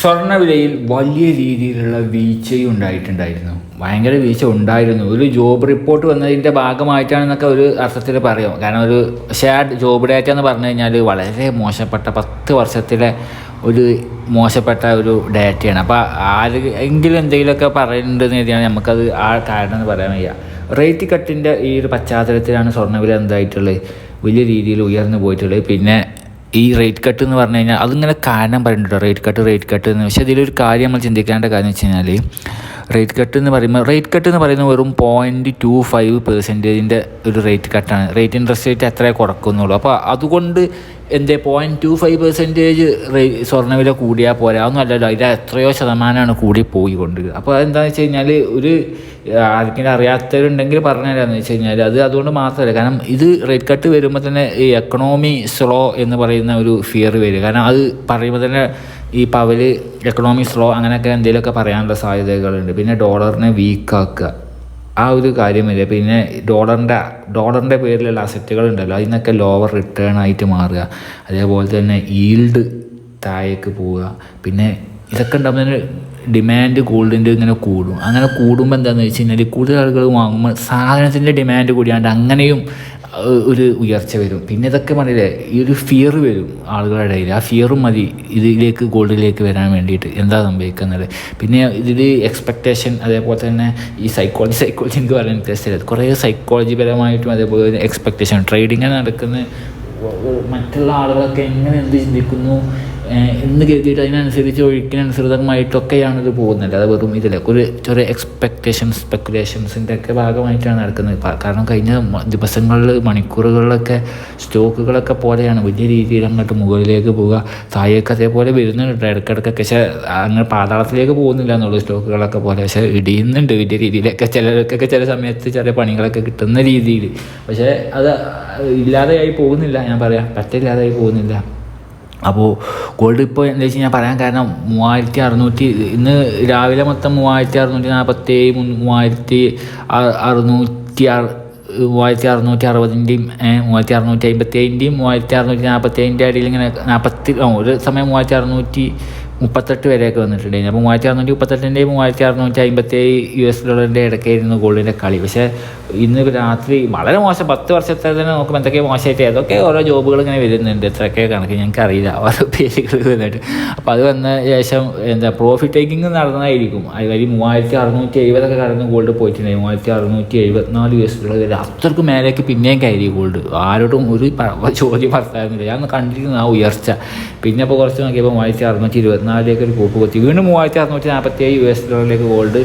സ്വർണവിലയിൽ വലിയ രീതിയിലുള്ള വീഴ്ചയും ഉണ്ടായിട്ടുണ്ടായിരുന്നു ഭയങ്കര വീഴ്ച ഉണ്ടായിരുന്നു. ഒരു ജോബ് റിപ്പോർട്ട് വന്നതിന്റെ ഭാഗമായിട്ടാണെന്നൊക്കെ ഒരു അർത്ഥത്തിൽ പറയാം. കാരണം ഒരു ഷാഡ് ജോബ് ഡാറ്റ എന്ന് പറഞ്ഞു കഴിഞ്ഞാൽ വളരെ മോശപ്പെട്ട പത്ത് വർഷത്തിലെ ഒരു മോശപ്പെട്ട ഒരു ഡാറ്റയാണ് അപ്പോൾ ആരെങ്കിലും എന്തെങ്കിലുമൊക്കെ പറയുന്നുണ്ടെന്ന് കരുതിയാണ് നമുക്കത് ആ കാരണം എന്ന് പറയാൻ വയ്യ. റേറ്റ് കട്ടിന്റെ ഈ ഒരു പശ്ചാത്തലത്തിലാണ് സ്വർണവില എന്തായിട്ടുള്ളത്? വലിയ രീതിയിൽ ഉയർന്നു പോയിട്ടുള്ളത്. പിന്നെ ഈ റേറ്റ് കട്ട് എന്ന് പറഞ്ഞു കഴിഞ്ഞാൽ അതിങ്ങനെ കാരണം പറയുന്നുണ്ട് റേറ്റ് കട്ട് റേറ്റ് കട്ട് എന്ന്. പക്ഷേ ഇതിലൊരു കാര്യം നമ്മൾ ചിന്തിക്കേണ്ട കാര്യം എന്ന് വെച്ച് കഴിഞ്ഞാൽ റേറ്റ് കട്ട് എന്ന് പറയുമ്പോൾ റേറ്റ് കട്ട് എന്ന് പറയുന്നത് വെറും പോയിന്റ് ടു ഫൈവ് പെർസെന്റേജിന്റെ ഒരു റേറ്റ് കട്ടാണ് റേറ്റ് ഇൻട്രസ്റ്റ് റേറ്റ് അത്രേ കുറക്കുന്നുള്ളൂ. അപ്പോൾ അതുകൊണ്ട് എന്തേ പോയിന്റ് ടു ഫൈവ് പെർസെന്റേജ് സ്വർണവില കൂടിയാൽ പോരാ. ഒന്നും അല്ലല്ലോ. അതിന്റെ എത്രയോ ശതമാനമാണ് കൂടി പോയിക്കൊണ്ട് അപ്പോൾ എന്താണെന്ന് വെച്ച് കഴിഞ്ഞാൽ ഒരു ആർക്കെങ്കിലും അറിയാത്തവരുണ്ടെങ്കിൽ പറഞ്ഞു തരാമെന്ന് വെച്ച് കഴിഞ്ഞാൽ അത് അതുകൊണ്ട് മാത്രമല്ല. കാരണം ഇത് റേറ്റ് കട്ട് വരുമ്പോൾ തന്നെ ഈ എക്കണോമി സ്ലോ എന്ന് പറയുന്ന ഒരു ഫിയർ വരും. കാരണം അത് പറയുമ്പോൾ തന്നെ ഈ പവൽ എക്കണോമി സ്ലോ അങ്ങനെയൊക്കെ എന്തെങ്കിലുമൊക്കെ പറയാനുള്ള സാധ്യതകളുണ്ട്. പിന്നെ ഡോളറിനെ വീക്കാക്കുക ആ ഒരു കാര്യമില്ല. പിന്നെ ഡോളറിന്റെ ഡോളറിന്റെ പേരിലുള്ള അസറ്റുകൾ ഉണ്ടല്ലോ. അതിനൊക്കെ ലോവർ റിട്ടേൺ ആയിട്ട് മാറുക. അതേപോലെ തന്നെ ഈൽഡ് താഴേക്ക് പോവുക. പിന്നെ ഇതൊക്കെ ഉണ്ടാകുമ്പോൾ ഡിമാൻഡ് ഗോൾഡിന്റെ ഇങ്ങനെ കൂടും. അങ്ങനെ കൂടുമ്പോൾ എന്താണെന്ന് വെച്ച് കഴിഞ്ഞാൽ കൂടുതൽ ആളുകൾ വാങ്ങുമ്പോൾ സാധനത്തിന്റെ ഡിമാൻഡ് കൂടിയാണ്ട് അങ്ങനെയും ഒരു ഉയർച്ച വരും. പിന്നെ ഇതൊക്കെ പറഞ്ഞില്ലേ ഈ ഒരു ഫിയർ വരും ആളുകളുടെ ഇടയിൽ. ആ ഫിയറും മതി ഇതിലേക്ക് ഗോൾഡിലേക്ക് വരാൻ വേണ്ടിയിട്ട്. എന്താ സംഭവിക്കുന്നത്? പിന്നെ ഇതിൽ എക്സ്പെക്റ്റേഷൻ അതേപോലെ തന്നെ ഈ സൈക്കോളജി സൈക്കോളജി എനിക്ക് പറയാൻ വ്യത്യാസമില്ല. കുറേ സൈക്കോളജി പരമായിട്ടും അതേപോലെ എക്സ്പെക്റ്റേഷൻ ട്രേഡിങ്ങിനെ നടക്കുന്ന മറ്റുള്ള ആളുകളൊക്കെ എങ്ങനെ എന്ത് ചിന്തിക്കുന്നു? എന്ന് കരുതിയിട്ട് അതിനനുസരിച്ച് ഒഴുക്കിനനുസൃതമായിട്ടൊക്കെയാണ് ഇത് പോകുന്നത്. അത് വെറും ഇതിലേക്ക് ഒരു ചെറിയ എക്സ്പെക്റ്റേഷൻ സ്പെക്കുലേഷൻസിന്റെ ഒക്കെ ഭാഗമായിട്ടാണ് നടക്കുന്നത്. കാരണം കഴിഞ്ഞ ദിവസങ്ങളിൽ മണിക്കൂറുകളിലൊക്കെ സ്റ്റോക്കുകളൊക്കെ പോലെയാണ്. വലിയ രീതിയിൽ അങ്ങോട്ട് മുകളിലേക്ക് പോവുക. താഴേക്ക് അതേപോലെ വരുന്നുണ്ട് ഇടയ്ക്കിടയ്ക്കൊക്കെ. പക്ഷേ അങ്ങനെ പാതാളത്തിലേക്ക് പോകുന്നില്ല എന്നുള്ളൂ സ്റ്റോക്കുകളൊക്കെ പോലെ. പക്ഷേ ഇടിയുന്നുണ്ട് വലിയ രീതിയിലൊക്കെ. ചിലർക്കൊക്കെ ചില സമയത്ത് ചെറിയ പണികളൊക്കെ കിട്ടുന്ന രീതിയിൽ പക്ഷേ അത് ഇല്ലാതെയായി പോകുന്നില്ല. ഞാൻ പറയാം പറ്റില്ലാതായി പോകുന്നില്ല. അപ്പോൾ ഗോൾഡ് ഇപ്പോൾ എന്താ വെച്ച് കഴിഞ്ഞാൽ പറയാൻ കാരണം മൂവായിരത്തി അറുന്നൂറ്റി ഇന്ന് രാവിലെ മൊത്തം മൂവായിരത്തി അറുന്നൂറ്റി നാൽപ്പത്തേഴ് മൂവായിരത്തി അറുന്നൂറ്റി അറു മൂവായിരത്തി അറുന്നൂറ്റി അറുപതിന്റെയും മൂവായിരത്തി അറുന്നൂറ്റി അമ്പത്തി ഏഴിന്റെയും മൂവായിരത്തി അറുന്നൂറ്റി നാൽപ്പത്തി ഏഴിന്റെ ഇടയിൽ ഇങ്ങനെ നാൽപ്പത്തി ഒരു സമയം മൂവായിരത്തി അറുന്നൂറ്റി മുപ്പത്തെട്ട് വരെയൊക്കെ വന്നിട്ടുണ്ടായിരുന്നു. അപ്പോൾ മൂവായിരത്തി അറുന്നൂറ്റി മുപ്പത്തെട്ടിന്റെ മൂവായിരത്തി അറുന്നൂറ്റി അമ്പത്തി ഏഴ് യു എസ് ഡോളറിന്റെ ഇടയ്ക്കായിരുന്നു ഗോൾഡിന്റെ കളി. പക്ഷേ ഇന്ന് രാത്രി വളരെ മോശം. പത്ത് വർഷത്തെ തന്നെ നോക്കുമ്പോൾ എന്തൊക്കെയോ മോശമായിട്ട് ഏതൊക്കെ ഓരോ ജോബുകൾ ഇങ്ങനെ വരുന്നുണ്ട്. എത്രയൊക്കെ കണക്ക് ഞങ്ങൾക്ക് അറിയില്ല. ഓരോ പേരുകൾ വന്നിട്ട്. അപ്പോൾ അത് വന്ന ശേഷം എന്താ പ്രോഫിറ്റ് ടേക്കിംഗ് നടന്നതായിരിക്കും. അതുവഴി മൂവായിരത്തി അറുന്നൂറ്റി എഴുപതൊക്കെ കടന്ന് ഗോൾഡ് പോയിട്ടുണ്ടായി. മൂവായിരത്തി അറുന്നൂറ്റി എഴുപത്തിനാല് യു എസ് ഡോളർ വരെ അത്രയ്ക്ക് മേലേക്ക് പിന്നെയും കയറി ഗോൾഡ്. ആരോടും ഒരു ചോദ്യം ഭർത്താവുന്നില്ല ഞാൻ കണ്ടിരുന്നു ആ ഉയർച്ച. പിന്നെ ഇപ്പോൾ കുറച്ച് നോക്കിയപ്പോൾ മൂവായിരത്തി അറുന്നൂറ്റി ഇരുപത്തിനാലിലേക്ക് ഒരു കൂപ്പ് കൊത്തി. വീണ്ടും മൂവായിരത്തി അറുന്നൂറ്റി നാൽപ്പത്തി ഏഴ് യു എസ് ഡോളറിലേക്ക് ഗോൾഡ്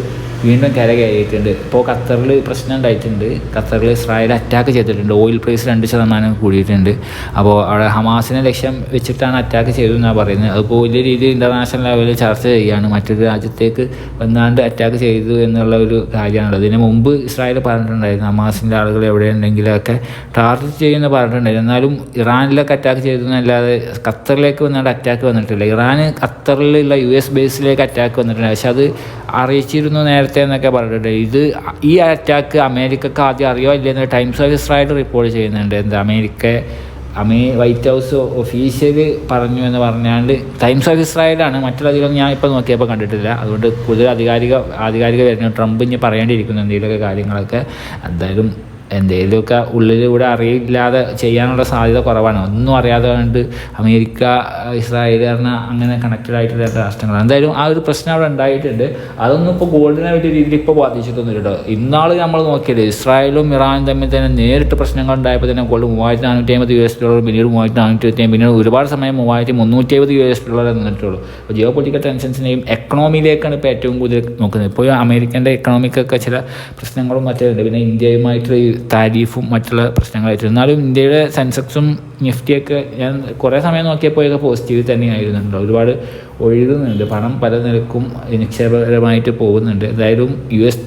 വീണ്ടും കര കയറിയിട്ടുണ്ട് ഇപ്പോൾ ഖത്തറിൽ പ്രശ്നം ഉണ്ടായിട്ടുണ്ട്. ഖത്തറിൽ ഇസ്രായേൽ അറ്റാക്ക് ചെയ്തിട്ടുണ്ട്. ഓയിൽ പ്രൈസ് രണ്ട് ശതമാനം കൂടിയിട്ടുണ്ട്. അപ്പോൾ അവിടെ ഹമാസിനെ ലക്ഷ്യം വെച്ചിട്ടാണ് അറ്റാക്ക് ചെയ്തതെന്നാണ് പറയുന്നത്. അതിപ്പോൾ വലിയ രീതിയിൽ ഇന്റർനാഷണൽ ലെവലിൽ ചർച്ച ചെയ്യുകയാണ്. മറ്റൊരു രാജ്യത്തേക്ക് വന്നാണ്ട് അറ്റാക്ക് ചെയ്തു എന്നുള്ള ഒരു കാര്യമാണല്ലോ ഇതിന് മുമ്പ് ഇസ്രായേൽ പറഞ്ഞിട്ടുണ്ടായിരുന്നു. ഹമാസിന്റെ ആളുകൾ എവിടെയുണ്ടെങ്കിലൊക്കെ ടാർഗറ്റ് ചെയ്യുമെന്ന് പറഞ്ഞിട്ടുണ്ടായിരുന്നു. എന്നാലും ഇറാനിലൊക്കെ അറ്റാക്ക് ചെയ്തു എന്നല്ലാതെ ഖത്തറിലേക്ക് വന്നാണ്ട് അറ്റാക്ക് വന്നിട്ടില്ല. ഇറാൻ ഖത്തറിലുള്ള യു എസ് ബേസിലേക്ക് അറ്റാക്ക് വന്നിട്ടുണ്ട്. പക്ഷെ അത് അറിയിച്ചിരുന്നു നേരത്തെ എന്നൊക്കെ പറഞ്ഞിട്ടുണ്ട്. ഇത് ഈ അറ്റാക്ക് അമേരിക്കക്ക് ആദ്യം അറിയോ ഇല്ലെന്ന് ടൈംസ് ഓഫ് ഇസ്രായേൽ റിപ്പോർട്ട് ചെയ്യുന്നുണ്ട്. എന്താ അമേരിക്ക അമേ വൈറ്റ് ഹൗസ് ഒഫീഷ്യൽ പറഞ്ഞു എന്ന് പറഞ്ഞാണ്ട് ടൈംസ് ഓഫ് ഇസ്രായേലാണ് മറ്റുള്ള അധികം ഞാൻ ഇപ്പോൾ നോക്കിയപ്പോൾ കണ്ടിട്ടില്ല. അതുകൊണ്ട് കൂടുതൽ അധികാരിക ആധികാരിക വരുന്നു. ട്രംപ് ഇനി പറയേണ്ടിയിരിക്കുന്നു എന്തെങ്കിലുമൊക്കെ കാര്യങ്ങളൊക്കെ. എന്തായാലും എന്തെങ്കിലുമൊക്കെ ഉള്ളിലൂടെ അറിയില്ലാതെ ചെയ്യാനുള്ള സാധ്യത കുറവാണ്. ഒന്നും അറിയാതെ കണ്ട് അമേരിക്ക ഇസ്രായേൽ പറഞ്ഞ അങ്ങനെ കണക്റ്റഡ് ആയിട്ടുള്ള രാഷ്ട്രങ്ങളാണ്. എന്തായാലും ആ ഒരു പ്രശ്നം അവിടെ ഉണ്ടായിട്ടുണ്ട്. അതൊന്നും ഇപ്പോൾ ഗോൾഡിനെ വലിയ രീതിയിൽ ഇപ്പോൾ ബാധിച്ചിട്ടൊന്നുമില്ല കേട്ടോ. ഇന്നാൾ നമ്മൾ നോക്കിയത് ഇസ്രായേലും ഇറാനും തമ്മിൽ തന്നെ നേരിട്ട് പ്രശ്നങ്ങൾ ഉണ്ടായപ്പോൾ തന്നെ ഗോൾഡ് മൂവായിരത്തി നാനൂറ്റി അമ്പത് യു എസ് ഡോളർ പിന്നീട് മൂവായിരത്തി നാനൂറ്റി ഇരുപത്തി പിന്നീട് ഒരുപാട് സമയം മൂവായിരത്തി മുന്നൂറ്റി അമ്പത് യു എസ് ഡോളർ നിന്നിട്ടുള്ളൂ അപ്പോൾ ജിയോ പൊളിറ്റിക്കൽ ടെൻഷൻസിനെയും എക്കണോമിയിലേക്കാണ് ഇപ്പോൾ ഏറ്റവും കൂടുതൽ നോക്കുന്നത്. ഇപ്പോൾ അമേരിക്കന്റെ എക്കണോമിക്കൊക്കെ ചില പ്രശ്നങ്ങളും മറ്റേ പിന്നെ ഇന്ത്യയുമായിട്ടുള്ള ഈ താരിഫും മറ്റുള്ള പ്രശ്നങ്ങളായിട്ട് എന്നാലും ഇന്ത്യയുടെ സെൻസെക്സും നിഫ്റ്റിയൊക്കെ ഞാൻ കുറേ സമയം നോക്കിയപ്പോഴൊക്കെ പോസിറ്റീവ് തന്നെയായിരുന്നുണ്ട് ഒരുപാട് ഒഴുകുന്നുണ്ട്. പണം പല നിരക്കും നിക്ഷേപകരമായിട്ട് പോകുന്നുണ്ട്. എന്തായാലും യു എസ്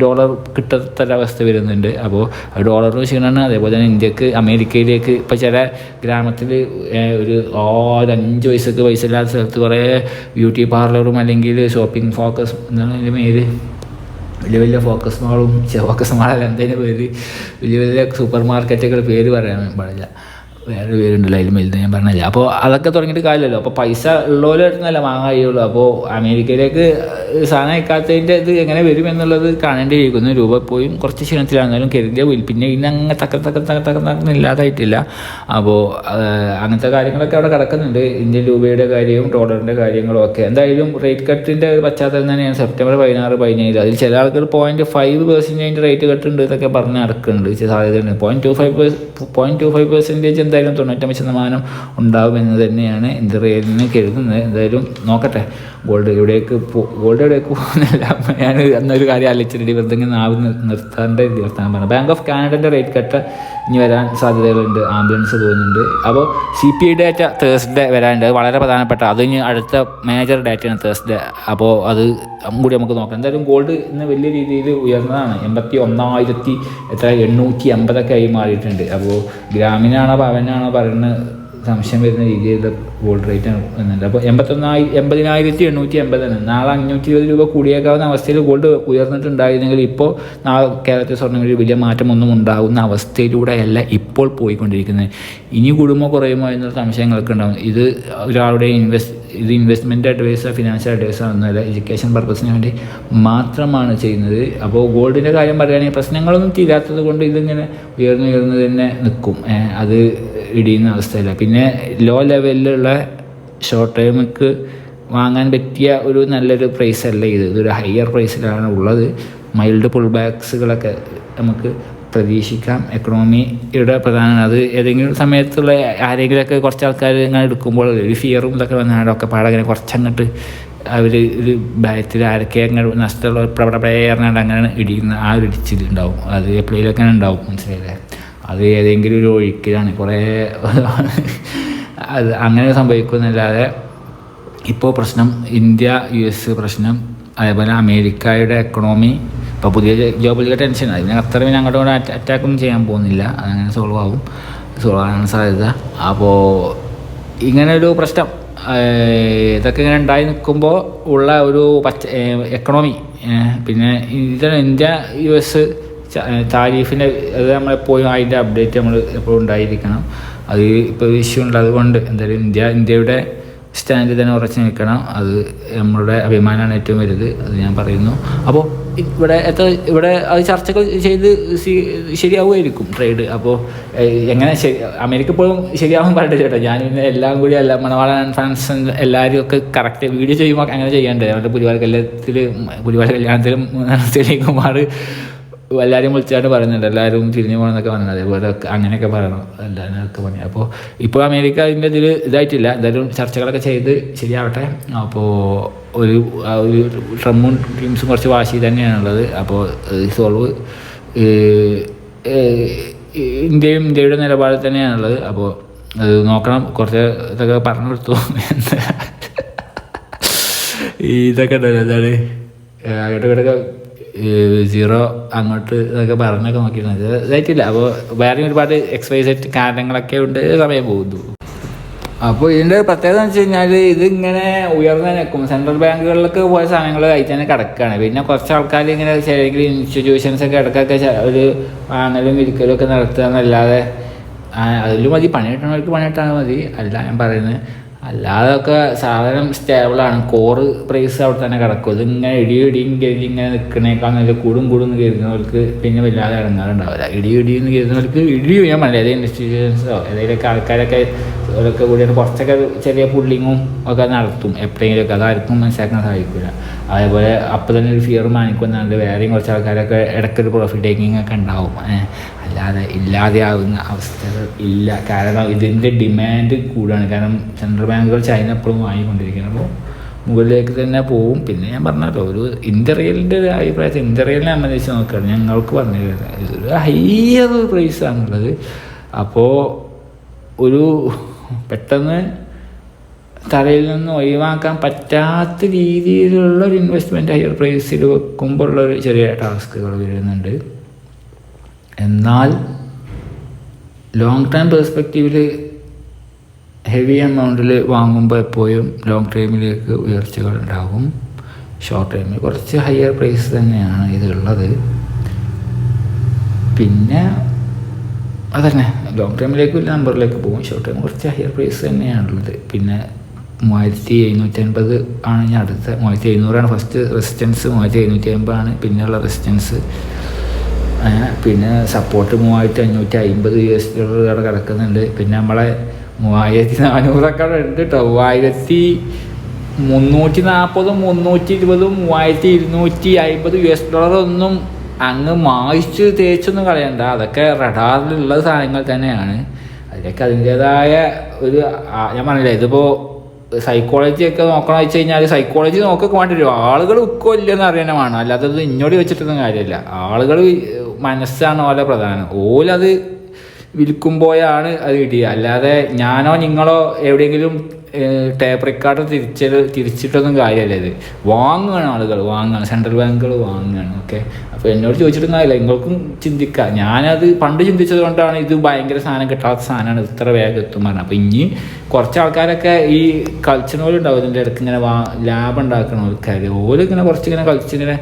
ഡോളർ കിട്ടാത്തൊരവസ്ഥ വരുന്നുണ്ട്. അപ്പോൾ ഡോളറിന് ക്ഷീണമാണ്. അതേപോലെ തന്നെ ഇന്ത്യയ്ക്ക് അമേരിക്കയിലേക്ക് ഇപ്പോൾ ചില ഗ്രാമത്തിൽ ഒരു ഓരഞ്ച് വയസ്സൊക്കെ പൈസ ഇല്ലാത്ത സ്ഥലത്ത് കുറേ ബ്യൂട്ടി പാർലറും അല്ലെങ്കിൽ ഷോപ്പിംഗ് ഫോക്കസ് എന്നുള്ള പേര് വലിയ വലിയ ഫോക്കസ് മാളും ഫോക്കസ് മാളല്ല എന്തതിന്റെ പേര്. വലിയ വലിയ സൂപ്പർ മാർക്കറ്റുകൾ പേര് പറയാൻ പാടില്ല. വേറെ പേരുണ്ടല്ലോ അതിൽ വലുത് ഞാൻ പറഞ്ഞില്ല. അപ്പോൾ അതൊക്കെ തുടങ്ങിയിട്ട് കാര്യമല്ലോ അപ്പോൾ പൈസ ഉള്ളവരെ അടുത്തുനിന്നല്ല വാങ്ങാൻ കഴിയുള്ളൂ. അപ്പോൾ അമേരിക്കയിലേക്ക് സാധനം അയക്കാത്തതിന്റെ ഇത് എങ്ങനെ വരും എന്നുള്ളത് കാണേണ്ടിയിരിക്കുന്നു. രൂപ പോയും കുറച്ച് ക്ഷീണത്തിലാണെന്നാലും കരുതിയ പോയി പിന്നെ ഇന്ന് അങ്ങനെ തക്ക തക്ക തക്ക തക്ക തക്ക ഇല്ലാതായിട്ടില്ല. അപ്പോൾ അങ്ങനത്തെ കാര്യങ്ങളൊക്കെ അവിടെ കിടക്കുന്നുണ്ട്. ഇന്ത്യൻ രൂപയുടെ കാര്യവും ഡോളറിന്റെ കാര്യങ്ങളും ഒക്കെ. എന്തായാലും റേറ്റ് കട്ടിന്റെ ഒരു പശ്ചാത്തലം തന്നെയാണ് സെപ്റ്റംബർ പതിനാറ് പതിനേഴ്. അതിൽ ചില ആൾക്കാർ പോയിന്റ് ഫൈവ് പെർസെന്റേജ് റേറ്റ് കട്ടുണ്ട് എന്നൊക്കെ പറഞ്ഞ് നടക്കുന്നുണ്ട്. സാധ്യതയുണ്ട്. Point two five point two five percentage എന്തായാലും തൊണ്ണൂറ്റമ്പത് ശതമാനം ഉണ്ടാവും എന്ന് തന്നെയാണ് ഇന്ത്യ റേറ്റിന് കരുതുന്നത്. എന്തായാലും നോക്കട്ടെ. ഗോൾഡ് ഇവിടേക്ക് പോ ഗോൾഡ് എവിടേക്ക് പോകുന്നില്ല ഞാൻ എന്നൊരു കാര്യം ആലോചിച്ചിട്ടുണ്ട്. വെറുതെ ഇങ്ങനെ നാവ് നിർ- നിർത്താണ്ട് നിർത്താൻ പറഞ്ഞു. ബാങ്ക് ഓഫ് കാനഡന്റെ റേറ്റ് കട്ട് ഇനി വരാൻ സാധ്യതകളുണ്ട്. ആംബുലൻസ് തോന്നുന്നുണ്ട് അപ്പോൾ C P I data Thursday വരാനുണ്ട്. വളരെ പ്രധാനപ്പെട്ട. അത് ഇനി അടുത്ത മേജർ ഡാറ്റയാണ് തേഴ്സ്ഡേ അപ്പോൾ അത് കൂടി നമുക്ക് നോക്കാം. എന്തായാലും ഗോൾഡ് ഇന്ന് വലിയ രീതിയിൽ ഉയർന്നതാണ്. എൺപത്തി ഒന്നായിരത്തി എത്ര എണ്ണൂറ്റി അമ്പതൊക്കെ ആയി മാറിയിട്ടുണ്ട്. അപ്പോൾ ഗ്രാമീണാണോ പവനാണോ പറയുന്നത് സംശയം വരുന്ന രീതിയിലുള്ള ഗോൾഡ് റേറ്റ് ആണ് എന്നുണ്ട്. അപ്പോൾ എൺപത്തൊന്നായി എൺപതിനായിരത്തി എണ്ണൂറ്റി എൺപതാണ് നാളെ അഞ്ഞൂറ്റി ഇരുപത് രൂപ കൂടിയേക്കാവുന്ന അവസ്ഥയിൽ ഗോൾഡ് ഉയർന്നിട്ടുണ്ടായിരുന്നെങ്കിൽ ഇപ്പോൾ നാളെ കേരളത്തിൽ സ്വർണങ്ങളിൽ വലിയ മാറ്റമൊന്നും ഉണ്ടാകുന്ന അവസ്ഥയിലൂടെയല്ല ഇപ്പോൾ പോയിക്കൊണ്ടിരിക്കുന്നത്. ഇനി കൂടുമോ കുറയുമോ എന്നുള്ള സംശയങ്ങളൊക്കെ ഉണ്ടാകും ഇത് ഒരാളുടെ ഇൻവെസ്റ്റ് ഇത് ഇൻവെസ്റ്റ്മെന്റ് അഡ്വൈസർ ഫിനാൻഷ്യൽ അഡ്വൈസർ ഒന്നുമല്ല എഡ്യൂക്കേഷൻ പർപ്പസിന് വേണ്ടി മാത്രമാണ് ചെയ്യുന്നത്. അപ്പോൾ ഗോൾഡിന്റെ കാര്യം പറയുകയാണെങ്കിൽ പ്രശ്നങ്ങളൊന്നും തീരാത്തത് കൊണ്ട് ഇതിങ്ങനെ ഉയർന്നു ഉയർന്നു തന്നെ നിൽക്കും. അത് ഇടിയുന്ന അവസ്ഥയില്ല പിന്നെ ലോ ലെവലിലുള്ള ഷോർട്ട് ടേമിക്ക് വാങ്ങാൻ പറ്റിയ ഒരു നല്ലൊരു പ്രൈസ് അല്ല ഇത്. ഇതൊരു ഹയർ പ്രൈസിലാണ് ഉള്ളത്. മൈൽഡ് പുൾ ബാക്സുകളൊക്കെ നമുക്ക് പ്രതീക്ഷിക്കാം. എക്കണോമിയുടെ പ്രധാന. അത് ഏതെങ്കിലും സമയത്തുള്ള ആരെങ്കിലുമൊക്കെ കുറച്ച് ആൾക്കാർ ഇങ്ങനെ എടുക്കുമ്പോൾ ഒരു ഫിയറും ഇതൊക്കെ വന്നാലൊക്കെ പാടങ്ങനെ കുറച്ചങ്ങോട്ട് അവർ ഒരു ഭയത്തിൽ ആരൊക്കെ അങ്ങനെ നഷ്ടമുള്ള പ്രവടപ്രേരണ അങ്ങനെ ഇടിയുന്ന ആ ഒരു ഇടിച്ചിലുണ്ടാവും അത് എപ്പോഴേലൊക്കെ ഉണ്ടാവും. മനസ്സിലായില്ലേ? അത് ഏതെങ്കിലും ഒരു ഒഴുക്കിലാണ്. കുറേ അത് അങ്ങനെ സംഭവിക്കുന്നില്ലാതെ ഇപ്പോൾ പ്രശ്നം ഇന്ത്യ യു എസ് പ്രശ്നം അതേപോലെ അമേരിക്കയുടെ എക്കണോമി ഇപ്പോൾ പുതിയ ജോബിലെ ടെൻഷൻ അതിന് അത്ര പിന്നെ അങ്ങോട്ടും ഇങ്ങോട്ടും അറ്റാക്കൊന്നും ചെയ്യാൻ പോകുന്നില്ല. അതങ്ങനെ സോൾവ് ആകും സോൾവ് ആകാൻ സാധ്യത. അപ്പോൾ ഇങ്ങനെ ഒരു പ്രശ്നം ഇതൊക്കെ ഇങ്ങനെ ഉണ്ടായി നിൽക്കുമ്പോൾ ഉള്ള ഒരു പച്ച എക്കണോമി പിന്നെ ഇന്ത്യ ഇന്ത്യ യു എസ് താരീഫിന്റെ അത് നമ്മളെപ്പോഴും അതിന്റെ അപ്ഡേറ്റ് നമ്മൾ എപ്പോഴും ഉണ്ടായിരിക്കണം. അത് ഇപ്പോൾ ഇഷ്യൂ ഉണ്ട് അതുകൊണ്ട് എന്തായാലും ഇന്ത്യ ഇന്ത്യയുടെ സ്റ്റാൻഡിൽ തന്നെ ഉറച്ചു നിൽക്കണം. അത് നമ്മളുടെ അഭിമാനമാണ് ഏറ്റവും വലുത് അത് ഞാൻ പറയുന്നു. അപ്പോൾ ഇവിടെ എത്ര ഇവിടെ അത് ചർച്ചകൾ ചെയ്ത് ശരിയാവുമായിരിക്കും ട്രേഡ് അപ്പോൾ എങ്ങനെ ശരി അമേരിക്ക ഇപ്പോഴും ശരിയാവും പറയട്ടെ ചേട്ടാ. ഞാൻ പിന്നെ എല്ലാം കൂടി അല്ല മണവാള ഫാൻസ് എല്ലാവരും ഒക്കെ കറക്റ്റ് വീഡിയോ ചെയ്യുമ്പോൾ അങ്ങനെ ചെയ്യേണ്ടത് അവരുടെ പുലിവാല കല്യാണത്തിൽ പുലിവാല കല്യാണത്തിലും ശ്രീകുമാർ കുമാർ എല്ലാവരും വിളിച്ചാണ്ട് പറയുന്നുണ്ട് എല്ലാവരും തിരിഞ്ഞു പോകണമെന്നൊക്കെ പറഞ്ഞത്. അതേപോലെ അങ്ങനെയൊക്കെ പറയണം എല്ലാവരും പറഞ്ഞു അപ്പോൾ ഇപ്പോൾ അമേരിക്ക അതിന്റെ ഇതിൽ ഇതായിട്ടില്ല. എന്തായാലും ചർച്ചകളൊക്കെ ചെയ്ത് ശരിയാവട്ടെ. അപ്പോൾ ഒരു ഒരു ട്രംപും ടീംസും കുറച്ച് വാശി തന്നെയാണുള്ളത്. അപ്പോൾ സോൾവ് ഇന്ത്യയും ഇന്ത്യയുടെ നിലപാടിൽ തന്നെയാണുള്ളത്. അപ്പോൾ അത് നോക്കണം. കുറച്ച് ഇതൊക്കെ പറഞ്ഞു കൊടുത്തു. ഇതൊക്കെ ഉണ്ടല്ലോ എന്താണ്? അങ്ങോട്ട് ഇങ്ങോട്ടൊക്കെ സീറോ അങ്ങോട്ട് ഇതൊക്കെ പറഞ്ഞൊക്കെ നോക്കിയിരുന്നത് ഇത് ഇതായിട്ടില്ല അപ്പോൾ വേറെ ഒരുപാട് എക്സ്പൈസൈറ്റ് കാരണങ്ങളൊക്കെ ഉണ്ട് സമയം പോകുന്നു അപ്പോൾ ഇതിന്റെ പ്രത്യേകത എന്ന് വെച്ച് കഴിഞ്ഞാൽ ഇതിങ്ങനെ ഉയർന്നു നിൽക്കും സെൻട്രൽ ബാങ്കുകളിലൊക്കെ പോയ സാധനങ്ങൾ അതിൽ തന്നെ കിടക്കുകയാണ് പിന്നെ കുറച്ച് ആൾക്കാർ ഇങ്ങനെ ചില ഇൻസ്റ്റിറ്റ്യൂഷൻസ് ഒക്കെ ഇടക്കൊക്കെ ഒരു വാങ്ങലും വിൽക്കലും ഒക്കെ നടത്തുക എന്നല്ലാതെ അതിലും മതി പണി കിട്ടണവർക്ക് പണി കിട്ടാൻ മതി അല്ല ഞാൻ പറയുന്നത് അല്ലാതെ ഒക്കെ സാധനം സ്റ്റേബിളാണ് കോറ് പ്രൈസ് അവിടെ തന്നെ കിടക്കും. ഇതിങ്ങനെ ഇടിയും ഇടിയും കരുതി ഇങ്ങനെ നിൽക്കണേക്കാൾ നല്ല കൂടും കൂടും എന്ന് കരുതുന്നവർക്ക് പിന്നെ വല്ലാതെ ഇറങ്ങാറുണ്ടാവില്ല ഇടി ഇടി എന്ന് കരുതുന്നവർക്ക് ഇടിയും ഞാൻ പറഞ്ഞില്ല? ഏതെങ്കിലും ഇൻസ്റ്റിറ്റ്യൂഷൻസോ ഏതെങ്കിലുമൊക്കെ ആൾക്കാരൊക്കെ അവരൊക്കെ കൂടിയാണ് കുറച്ചൊക്കെ ചെറിയ പുള്ളിങ്ങും ഒക്കെ നടത്തും. എപ്പോഴെങ്കിലുമൊക്കെ അതാർക്കും മനസ്സിലാക്കാൻ സാധിക്കില്ല അതേപോലെ അപ്പോൾ തന്നെ ഒരു ഫിയർ മാനിക്കുന്നുണ്ട് വേറെയും കുറച്ച് ആൾക്കാരൊക്കെ ഇടയ്ക്കൊരു പ്രോഫിറ്റ് ടേക്കിംഗ് ഒക്കെ ഉണ്ടാവും. ഏഹ് അല്ലാതെ ഇല്ലാതെയാവുന്ന അവസ്ഥകൾ ഇല്ല. കാരണം ഇതിന്റെ ഡിമാൻഡ് കൂടുകയാണ് കാരണം സെൻട്രൽ ബാങ്കുകൾ ചൈന എപ്പോഴും വാങ്ങിക്കൊണ്ടിരിക്കുകയാണ്. അപ്പോൾ മുകളിലേക്ക് തന്നെ പോവും. പിന്നെ ഞാൻ പറഞ്ഞല്ലോ ഒരു ഇന്ത്യറിയലിന്റെ ഒരു അഭിപ്രായത്തിൽ ഇന്ത്യറിയലിനെ സംബന്ധിച്ച് നോക്കുകയാണ്. ഞങ്ങൾക്ക് പറഞ്ഞിരുന്നത് ഇതൊരു പ്രൈസ് പ്രൈസാണുള്ളത് അപ്പോൾ ഒരു പെട്ടെന്ന് തലയിൽ നിന്ന് ഒഴിവാക്കാൻ പറ്റാത്ത രീതിയിലുള്ള ഒരു ഇൻവെസ്റ്റ്മെന്റ് ഹയർ പ്രൈസിൽ വെക്കുമ്പോൾ ഒരു ചെറിയ ടാസ്കുകൾ വരുന്നുണ്ട്. എന്നാൽ ലോങ് ടൈം പെർസ്പെക്റ്റീവിൽ ഹെവി എമൗണ്ടിൽ വാങ്ങുമ്പോൾ എപ്പോഴും ലോങ് ടൈമിലേക്ക് ഉയർച്ചകൾ ഉണ്ടാകും. ഷോർട്ട് ടൈമിൽ കുറച്ച് ഹയർ പ്രൈസ് തന്നെയാണ് ഇതുള്ളത് പിന്നെ അതന്നെ ലോങ് ടൈമിലേക്കും നമ്പറിലേക്ക് പോകും. ഷോർട്ട് ടൈം കുറച്ച് ഹയർ പ്രൈസ് തന്നെയാണുള്ളത് പിന്നെ മൂവായിരത്തി എഴുന്നൂറ്റി അൻപത് ആണ് ഞാൻ അടുത്ത മൂവായിരത്തി എഴുന്നൂറാണ് ഫസ്റ്റ് റെസിസ്റ്റൻസ് മൂവായിരത്തി എഴുന്നൂറ്റി അൻപതാണ് പിന്നെയുള്ള റെസിസ്റ്റൻസ് പിന്നെ സപ്പോർട്ട് മൂവായിരത്തി അഞ്ഞൂറ്റി അമ്പത് യു എസ് അവിടെ കിടക്കുന്നുണ്ട്. പിന്നെ നമ്മളെ മൂവായിരത്തി നാനൂറൊക്കെ ഉണ്ട് കേട്ടോ മൂവായിരത്തി മുന്നൂറ്റി നാൽപ്പതും മുന്നൂറ്റി ഇരുപതും മൂവായിരത്തി ഇരുന്നൂറ്റി അമ്പത് യു എസ് ഡോളറൊന്നും അങ്ങ് മായിച്ച് തേച്ചൊന്നും കളയണ്ട. അതൊക്കെ റഡാറിലുള്ള സാധനങ്ങൾ തന്നെയാണ്. അതിലൊക്കെ അതിന്റേതായ ഒരു ഞാൻ പറഞ്ഞില്ല ഇതിപ്പോൾ സൈക്കോളജി ഒക്കെ നോക്കണം വെച്ച് കഴിഞ്ഞാൽ സൈക്കോളജി നോക്കൊക്കെ വേണ്ടി വരും. ആളുകൾ ഉക്കോ ഇല്ലെന്ന് അറിയാനും വേണം. അല്ലാതെ അത് ഇന്നോട് വെച്ചിട്ടൊന്നും കാര്യമില്ല. ആളുകൾ മനസ്സാണ് ഓലെ പ്രധാനം. ഓലത് വിൽക്കുമ്പോഴാണ് അത് കിട്ടിയത്. അല്ലാതെ ഞാനോ നിങ്ങളോ എവിടെയെങ്കിലും ടേപ്പ് റെക്കാർഡ് തിരിച്ച് തിരിച്ചിട്ടൊന്നും കാര്യമല്ല ഇത്. വാങ്ങുകയാണ് ആളുകൾ വാങ്ങുകയാണ് സെൻട്രൽ ബാങ്കുകൾ വാങ്ങുകയാണ് ഓക്കെ അപ്പോൾ എന്നോട് ചോദിച്ചിട്ടൊന്നും കാര്യമില്ല നിങ്ങൾക്കും ചിന്തിക്കാം. ഞാനത് പണ്ട് ചിന്തിച്ചത് കൊണ്ടാണ് ഇത് ഭയങ്കര സാധനം കിട്ടാത്ത സാധനമാണ്. ഇത്ര വേഗം എത്തും പറഞ്ഞത്. അപ്പോൾ ഇനി കുറച്ച് ആൾക്കാരൊക്കെ ഈ കളിച്ചണോലുണ്ടാവും ഇതിന്റെ ഇടയ്ക്ക് ഇങ്ങനെ വാ ലാഭം ഉണ്ടാക്കണ ആൾക്കാർ ഓലിങ്ങനെ കുറച്ചിങ്ങനെ കളിച്ചിങ്ങനെ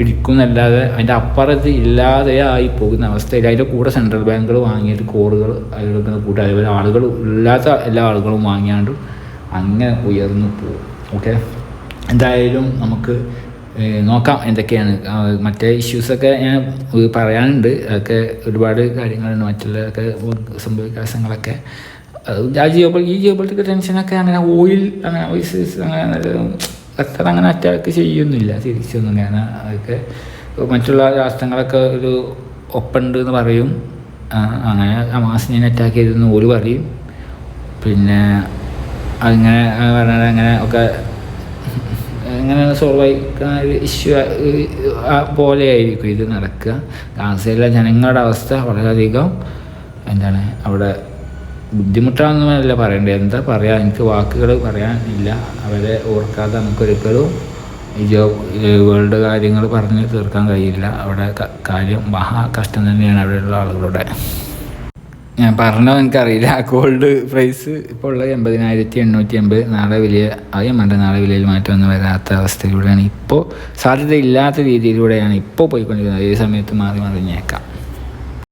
ഇടിക്കും എന്നല്ലാതെ അതിന്റെ അപ്പുറത്ത് ഇല്ലാതെ ആയി പോകുന്ന അവസ്ഥയിൽ അതിന്റെ കൂടെ സെൻട്രൽ ബാങ്കുകൾ വാങ്ങിയിട്ട് കോറുകൾ അതിലൊക്കെ കൂട്ടുക അതേപോലെ ആളുകൾ ഇല്ലാത്ത എല്ലാ ആളുകളും വാങ്ങിയാണ്ടും അങ്ങനെ ഉയർന്നു പോകും. ഓക്കെ എന്തായാലും നമുക്ക് നോക്കാം എന്തൊക്കെയാണ്. മറ്റേ ഇഷ്യൂസൊക്കെ ഞാൻ പറയാനുണ്ട്. അതൊക്കെ ഒരുപാട് കാര്യങ്ങളുണ്ട്. മറ്റുള്ളതൊക്കെ സംഭവവികാസങ്ങളൊക്കെ. ആ ജിയോ ഈ ജിയോ പൊളിറ്റിക്കൽ ടെൻഷനൊക്കെ അങ്ങനെ ഓയിൽ അങ്ങനെ ഓയിസസ് അങ്ങനെ അത്ര അങ്ങനെ അറ്റാക്ക് ചെയ്യുന്നില്ല. തിരിച്ചൊന്നും കാരണം അതൊക്കെ മറ്റുള്ള രാഷ്ട്രങ്ങളൊക്കെ ഒരു ഒപ്പുണ്ട് എന്ന് പറയും. അങ്ങനെ ഹമാസിനെ അറ്റാക്ക് ചെയ്തെന്ന് ഓൽ പറയും. പിന്നെ അങ്ങനെ പറഞ്ഞാൽ അങ്ങനെ ഒക്കെ അങ്ങനെ സോൾവ് ആയിക്കുന്ന ഒരു ഇഷ്യൂ പോലെയായിരിക്കും ഇത് നടക്കുക. ഗാസയിലെ ജനങ്ങളുടെ അവസ്ഥ വളരെയധികം എന്താണ് അവിടെ ബുദ്ധിമുട്ടാണെന്നല്ല പറയേണ്ടത്. എന്താ പറയാ എനിക്ക് വാക്കുകൾ പറയാനില്ല അവരെ ഓർക്കാതെ നമുക്കൊരിക്കലും ജോ വേൾഡ് കാര്യങ്ങൾ പറഞ്ഞ് തീർക്കാൻ കഴിയില്ല. അവിടെ കാര്യം മഹാ കഷ്ടം തന്നെയാണ് അവിടെയുള്ള ആളുകളുടെ. ഞാൻ പറഞ്ഞോ എനിക്കറിയില്ല. ഗോൾഡ് പ്രൈസ് ഇപ്പോൾ ഉള്ള എൺപതിനായിരത്തി എണ്ണൂറ്റി എൺപത് നാളെ വലിയ അറിയാൻ വേണ്ട നാളെ വിലയിൽ മാറ്റമൊന്നും വരാത്ത അവസ്ഥയിലൂടെയാണ് ഇപ്പോൾ സാധ്യതയില്ലാത്ത രീതിയിലൂടെയാണ് ഇപ്പോൾ പോയിക്കൊണ്ടിരിക്കുന്നത്. ഏത് സമയത്ത് മാറി മറിഞ്ഞേക്കാം.